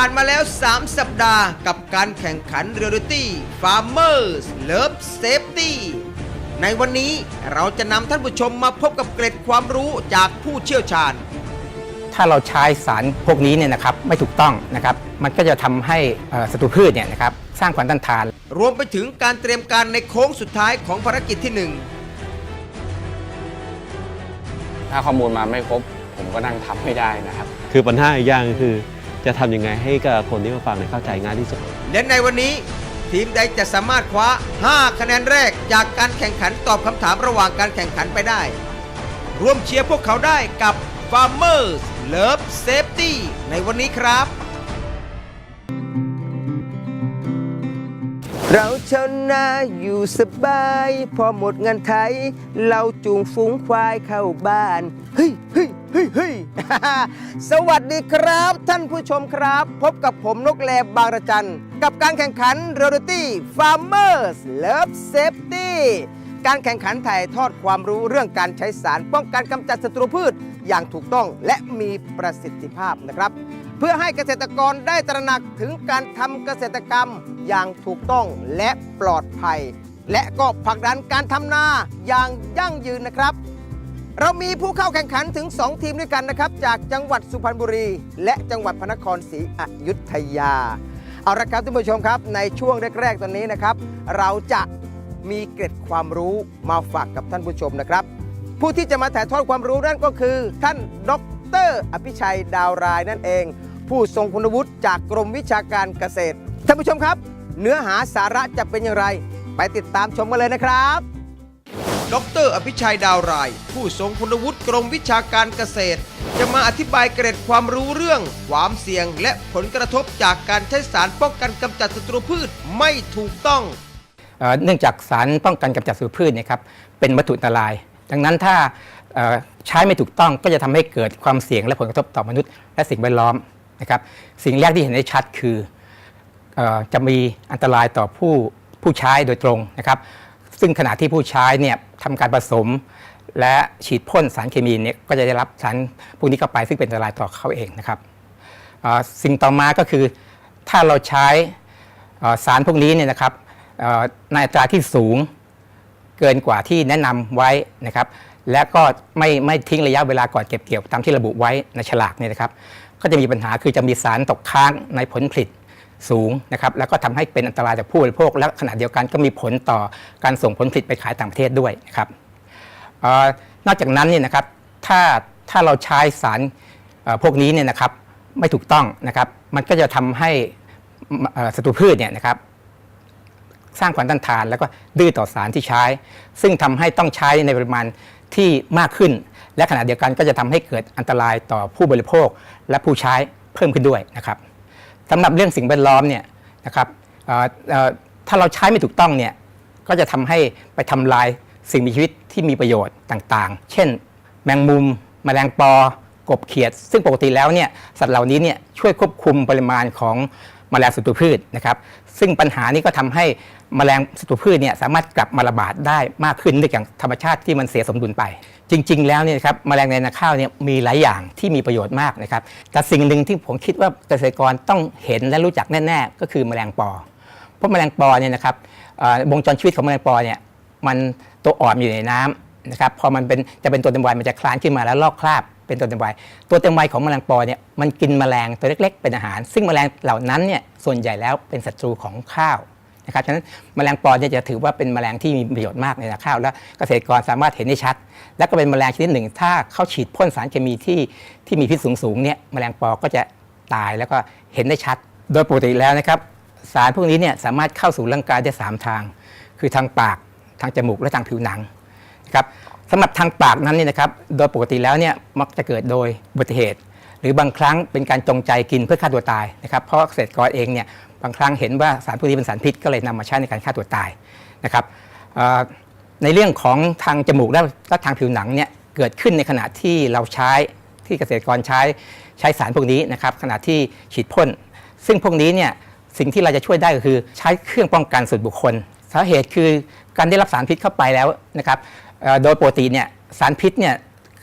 ผ่านมาแล้ว 3 สัปดาห์กับการแข่งขัน Reality Farmers Love Safety ในวันนี้เราจะนำท่านผู้ชมมาพบกับเกร็ดความรู้จากผู้เชี่ยวชาญ ถ้าเราใช้สารพวกนี้เนี่ยนะครับไม่ถูกต้องนะครับมันก็จะทำให้เอ่อศัตรูพืชเนี่ยนะครับสร้างความต้านทาน รวมไปถึงการเตรียมการในโค้งสุดท้ายของภารกิจที่1ถ้าข้อมูลมาไม่ครบ ผมก็นั่งทำไม่ได้นะครับ คือปัญหาอีกอย่างคือ จะทำยังไงให้กับคนที่มาฟังเนี่ยเข้าใจง่ายที่สุด และในวันนี้ ทีมใดจะสามารถคว้า 5 คะแนนแรกจากการแข่งขันตอบคำถามระหว่างการแข่งขันไปได้ ร่วมเชียร์พวกเขาได้กับ Farmers Love Safety ในวันนี้ครับ เราชนะอยู่สบาย พอหมดเงินไทยเราจูงฝูงควายเข้าบ้าน เฮ้ย เฮ้ยเฮ้ยสวัสดีครับ ท่านผู้ชมครับ พบกับผมนกแลบบางระจัน กับการแข่งขัน Reality Farmers Love Safety การแข่งขันถ่ายทอดความรู้เรื่องการใช้สารป้องกันกำจัดศัตรูพืชอย่างถูกต้องและมีประสิทธิภาพนะครับ เพื่อให้เกษตรกรได้ตระหนักถึงการทำเกษตรกรรมอย่างถูกต้องและปลอดภัย และก็ผลักดันการทำนาอย่างยั่งยืนนะครับ เรามีผู้เข้าแข่งขันถึง 2 ทีมด้วยกันนะครับ จากจังหวัดสุพรรณบุรี และจังหวัดพระนครศรีอยุธยา เอาละครับท่านผู้ชมครับ ในช่วงแรกๆตอนนี้นะครับ เราจะมีเกร็ดความรู้มาฝากกับท่านผู้ชมนะครับ ผู้ที่จะมาถ่ายทอดความรู้นั่นก็คือ ท่านดร อภิชัยดาวรายนั่นเอง ผู้ทรงคุณวุฒิจากกรมวิชาการเกษตรท่านผู้ชมครับ เนื้อหาสาระจะเป็นอย่างไร ไปติดตามชมกันเลยนะครับ ดร อภิชัยดาวราย ผู้ทรงคุณวุฒิกรมวิชาการเกษตร จะมาอธิบายเกร็ดความรู้เรื่อง ความเสี่ยงและผลกระทบจากการใช้สารป้องกันกำจัดศัตรูพืชไม่ถูกต้องเอเนื่องจากสารป้องกันกำจัดศัตรูพืชเนยครับเป็นวัตถุอันตราย ดังนั้นถ้าใช้ไม่ถูกต้องก็จะทำให้เกิดความเสี่ยงและผลกระทบต่อมนุษย์ และสิ่งแวดล้อมนะครับสิ่งแรกที่เห็นได้ชัดคืออจะมีอันตรายต่อผู้ผู้ใช้โดยตรงนะครับ ซึ่งขณะที่ผู้ใช้เนี่ยทำการผสม และฉีดพ่นสารเคมีเนี่ยก็จะได้รับสารพวกนี้เข้าไปซึ่งเป็นอันตรายต่อเขาเองนะครับสิ่งต่อมาก็คือถ้าเราใช้สารพวกนี้เนี่ยนะครับในอัตราที่สูงเกินกว่าที่แนะนำไว้นะครับ และก็ไม่ไม่ทิ้งระยะเวลาก่อนเก็บเกี่ยวตามที่ระบุไว้ในฉลากเนี่ยนะครับ ก็จะมีปัญหาคือจะมีสารตกค้างในผลผลิต สูงนะครับแล้วก็ทำให้เป็นอันตรายต่อผู้บริโภค และขณะเดียวกันก็มีผลต่อการส่งผลผลิตไปขายต่างประเทศด้วยนะครับออนอกจากนั้นเนี่ยนะครับถ้าถ้าเราใช้สารออพวกนี้เนี่ยนะครับไม่ถูกต้องนะครับ มันก็จะทำให้ศัตรูพืชเนี่ยนะครับสร้างความต้านทานแล้วก็ดื้อต่อสารที่ใช้ ซึ่งทำให้ต้องใช้ในปริมาณที่มากขึ้น และขณะเดียวกันก็จะทำให้เกิดอันตรายต่อผู้บริโภคและผู้ใช้เพิ่มขึ้นด้วยนะครับ สำหรับเรื่องสิ่งแวดล้อมเนี่ยนะครับถ้าเราใช้ไม่ถูกต้องเนี่ยก็จะทำให้ไปทำลายสิ่งมีชีวิตที่มีประโยชน์ต่างๆ เช่น แมงมุมแมลงปอ กบเขียด ซึ่งปกติแล้วเนี่ยสัตว์เหล่านี้เนี่ยช่วยควบคุมปริมาณของ แมลงศัตรูพืชนะครับซึ่งปัญหานี้ก็ทำให้แมลงศัตรูพืชเนี่ยสามารถกลับมาระบาดได้มากขึ้นเนื่องจากธรรมชาติที่มันเสียสมดุลไป จริง ๆ แล้วเนี่ยครับแมลงในนาข้าวเนี่ยมีหลายอย่างที่มีประโยชน์มากนะครับแต่สิ่งหนึ่งที่ผมคิดว่าเกษตรกรต้องเห็นและรู้จักแน่ๆ ก็คือแมลงปอ เพราะแมลงปอเนี่ยนะครับวงจรชีวิตของแมลงปอเนี่ยมันตัวอ่อนอยู่ในน้ำ นะครับพอมันเป็นจะเป็นตัวเต็มวัยมันจะคลานขึ้นมาแล้วลอกคราบเป็นตัวเต็มวัยตัวเต็มวัยของแมลงปอเนี่ยมันกินแมลงตัวเล็ก ๆ เป็นอาหาร ซึ่งแมลงเหล่านั้นเนี่ยส่วนใหญ่แล้วเป็นศัตรูของข้าวนะครับฉะนั้นแมลงปอเนี่ยจะถือว่าเป็นแมลงที่มีประโยชน์มากในนาข้าว และเกษตรกรสามารถเห็นได้ชัด และก็เป็นแมลงชนิดหนึ่ง ถ้าเขาฉีดพ่นสารเคมีที่ที่มีพิษสูงๆเนี่ยแมลงปอก็จะตายแล้วก็เห็นได้ชัด โดยปกติแล้วนะครับสารพวกนี้เนี่ยสามารถเข้าสู่ร่างกายได้ 3 ทาง คือทางปากทางจมูกและทางผิวหนัง ครับสำหรับทางปากนั้นเนี่ยนะครับโดยปกติแล้วเนี่ยมักจะเกิดโดยอุบัติเหตุ หรือบางครั้งเป็นการจงใจกินเพื่อฆ่าตัวตายนะครับเพราะเกษตรกรเองเนี่ยบางครั้งเห็นว่าสารพวกนี้เป็นสารพิษก็เลยนำมาใช้ในการฆ่าตัวตายนะครับในเรื่องของทางจมูกและทางผิวหนังเนี่ยเกิดขึ้นในขณะที่เราใช้ที่เกษตรกรใช้ใช้สารพวกนี้นะครับขณะที่ฉีดพ่น ซึ่งพวกนี้เนี่ยสิ่งที่เราจะช่วยได้ก็คือใช้เครื่องป้องกันส่วนบุคคล สาเหตุคือการได้รับสารพิษเข้าไปแล้วนะครับ โดยปกติเนี่ยสารพิษเนี่ย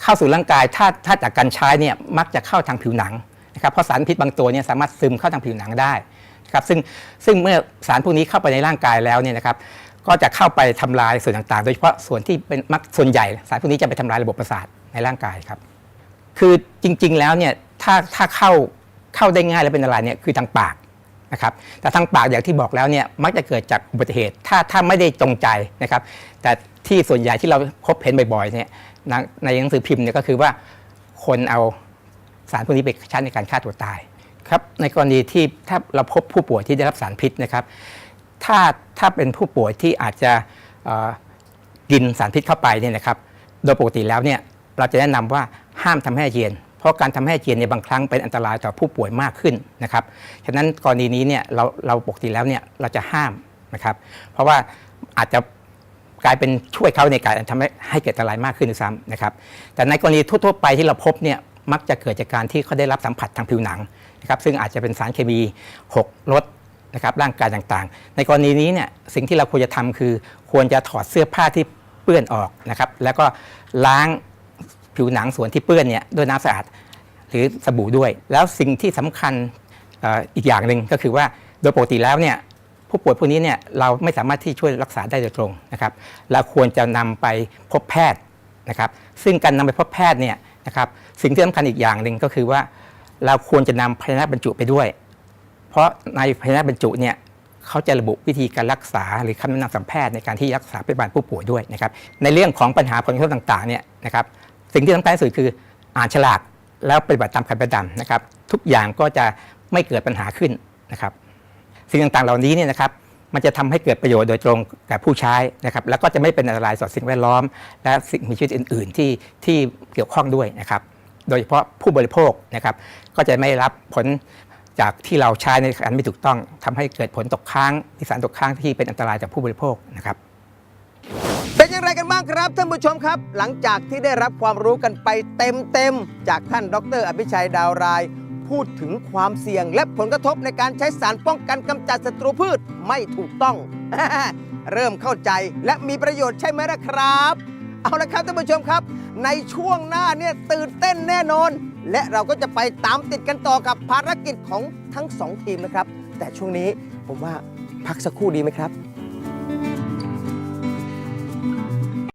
เข้าสู่ร่างกายถ้าถ้าจากการใช้เนี่ยมักจะเข้าทางผิวหนังนะครับเพราะสารพิษบางตัวเนี่ยสามารถซึมเข้าทางผิวหนังได้นะครับซึ่งซึ่งเมื่อสารพวกนี้เข้าไปในร่างกายแล้วเนี่ยนะครับก็จะเข้าไปทำลายส่วนต่างๆ โดยเฉพาะส่วนที่เป็นมักส่วนใหญ่ สารพวกนี้จะไปทำลายระบบประสาทในร่างกายครับ คือจริงๆแล้วเนี่ยถ้าถ้าเข้าเข้าได้ง่ายและเป็นอะไรเนี่ยคือทางปากนะครับแต่ทางปากอย่างที่บอกแล้วเนี่ยมักจะเกิดจากอุบัติเหตุถ้าถ้าไม่ได้จงใจนะครับ แต่ ที่ส่วนใหญ่ที่เราพบเห็นบ่อยๆเนี่ยในหนังสือพิมพ์เนี่ยก็คือว่าคนเอาสารพวกนี้ไปใช้ในการฆ่าตัวตายครับในกรณีที่ถ้าเราพบผู้ป่วยที่ได้รับสารพิษนะครับ ถ้าถ้าเป็นผู้ป่วยที่อาจจะกินสารพิษเข้าไปเนี่ยนะครับ โดยปกติแล้วเนี่ยเราจะแนะนำว่าห้ามทำให้เจียน เพราะการทำให้เจียนในบางครั้งเป็นอันตรายต่อผู้ป่วยมากขึ้นนะครับฉะนั้นกรณีนี้เนี่ยเราเราปกติแล้วเนี่ยเราจะห้ามนะครับ เพราะว่าอาจจะ กลายเป็นช่วยเขาในการทำให้ให้เกิดอันตรายมากขึ้นด้วยซ้ำนะครับ แต่ในกรณีทั่วๆไปที่เราพบเนี่ยมักจะเกิดจากการที่เขาได้รับสัมผัสทางผิวหนังนะครับซึ่งอาจจะเป็นสารเคมีหกลดนะครับร่างกายต่างๆ ในกรณีนี้เนี่ยสิ่งที่เราควรจะทำคือ ควรจะถอดเสื้อผ้าที่เปื้อนออกนะครับ แล้วก็ล้างผิวหนังส่วนที่เปื้อนเนี่ยด้วยน้ำสะอาดหรือสบู่ด้วย แล้วสิ่งที่สำคัญอออีกอย่างหนึ่งก็คือว่าโดยปกติแล้วเนี่ย ผู้ป่วยพวกนี้เนี่ยเราไม่สามารถที่ช่วยรักษาได้โดยตรงนะครับเราควรจะนำไปพบแพทย์นะครับ ซึ่งการนำไปพบแพทย์เนี่ยนะครับสิ่งที่สำคัญอีกอย่างหนึ่งก็คือว่า เราควรจะนำภาชนะบรรจุไปด้วย เพราะในภาชนะบรรจุเนี่ยเขาจะระบุวิธีการรักษาหรือคำแนะนำสัมแพทย์ในการที่รักษาพยาบาลผู้ป่วยด้วยนะครับ ในเรื่องของปัญหาผลกระทบต่างๆเนี่ยนะครับสิ่งที่สำคัญที่สุดคืออ่านฉลากแล้วปฏิบัติตามคำแนะนำนะครับ ทุกอย่างก็จะไม่เกิดปัญหาขึ้นนะครับ สิ่งต่างๆ เหล่านี้เนี่ยนะครับมันจะทำให้เกิดประโยชน์โดยตรงแก่ผู้ใช้นะครับ แล้วก็จะไม่เป็นอันตรายต่อสิ่งแวดล้อม และสิ่งมีชีวิตอื่น ๆ ที่ที่เกี่ยวข้องด้วยนะครับ โดยเฉพาะผู้บริโภคนะครับ ก็จะไม่รับผลจากที่เราใช้ในการไม่ถูกต้องทำให้เกิดผลตกค้างที่สารตกค้างที่เป็นอันตรายต่อผู้บริโภคนะครับ เป็นอย่างไรกันบ้างครับท่านผู้ชมครับ หลังจากที่ได้รับความรู้กันไปเต็มๆจากท่านดร อภิชัยดาวราย พูดถึงความเสี่ยงและผลกระทบในการใช้สารป้องกันกำจัดศัตรูพืชไม่ถูกต้อง เริ่มเข้าใจและมีประโยชน์ใช่ไหมล่ะครับ เอาละครับท่านผู้ชมครับ ในช่วงหน้าเนี่ยตื่นเต้นแน่นอน และเราก็จะไปตามติดกันต่อกับภารกิจของทั้งสองทีมนะครับ แต่ช่วงนี้ผมว่าพักสักครู่ดีไหมครับ